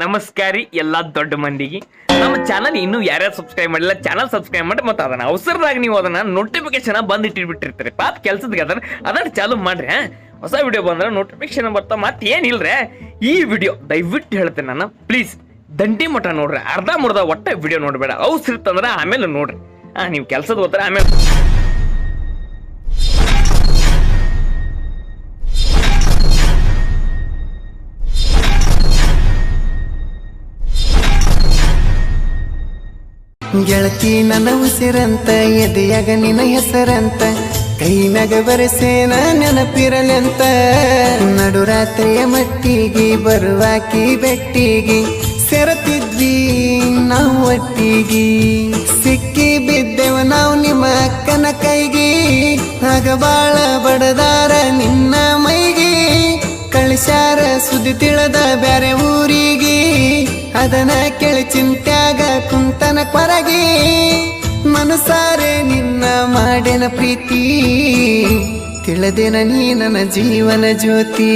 ನಮಸ್ಕಾರಿ ಎಲ್ಲ ದೊಡ್ಡ ಮಂದಿಗೆ. ನಮ್ಮ ಚಾನಲ್ ಇನ್ನೂ ಯಾರ್ಯಾರು ಸಬ್ಸ್ಕ್ರೈಬ್ ಮಾಡಿಲ್ಲ ಚಾನಲ್ ಸಬ್ಸ್ಕ್ರೈಬ್ ಮಾಡಿ ಮತ್ತೆ ಅದನ್ನ ಅವಸರದಾಗ ನೀವು ಅದನ್ನ ನೋಟಿಫಿಕೇಶನ್ ಬಂದು ಇಟ್ಟಿರ್ಬಿಟ್ಟಿರ್ತೀರಿ ಪಾಪ ಕೆಲ್ಸದ ಅದನ್ನ ಅದನ್ನ ಚಾಲು ಮಾಡ್ರಿ? ಹೊಸ ವಿಡಿಯೋ ಬಂದ್ರೆ ನೋಟಿಫಿಕೇಶನ್ ಬರ್ತಾ, ಮತ್ತೆ ಏನಿಲ್ರಿ ಈ ವಿಡಿಯೋ ದಯವಿಟ್ಟು ಹೇಳ್ತೇನೆ ನಾನು ಪ್ಲೀಸ್ ದಂಡಿ ಮಠ ನೋಡ್ರಿ, ಅರ್ಧ ಮುರ್ಧ ಒಟ್ಟ ವಿಡಿಯೋ ನೋಡಬೇಡ. ಅವಸರಿತ್ತಂದ್ರೆ ಆಮೇಲೆ ನೋಡ್ರಿ. ಹಾಂ, ನೀವು ಕೆಲ್ಸದ ಹೋದ್ರೆ ಆಮೇಲೆ ಗೆಳತಿ ನನ್ನ ಉಸಿರಂತ, ಎದೆಯಾಗ ನಿನ್ನ ಹೆಸರಂತ, ಕೈನಾಗ ಬರೆಸೇನ ನೆನಪಿರಲೆಂತ. ನಡುರಾತ್ರಿಯ ಮಟ್ಟಿಗೆ ಬರುವಾಕಿ ಬೆಟ್ಟಿಗೆ ಸೆರತಿದ್ವಿ ನಾವು ಒಟ್ಟಿಗೆ. ಸಿಕ್ಕಿ ಬಿದ್ದೆವು ನಾವು ನಿಮ್ಮ ಅಕ್ಕನ ಕೈಗೆ. ಆಗ ಬಾಳ ಬಡದಾರ ನಿನ್ನ ಸುದ್ದಿ ತಿಳದ ಬ್ಯಾರೆ ಊರಿಗೆ ಅದನ ಕೇಳಿ ಚಿಂತ್ಯಾಗ ಕುಂತನ ಕೊರಗಿ. ಮನಸಾರೆ ನಿನ್ನ ಮಾಡಿನ ಪ್ರೀತಿ, ತಿಳಿದೆನ ನೀ ನನ್ನ ಜೀವನ ಜ್ಯೋತಿ.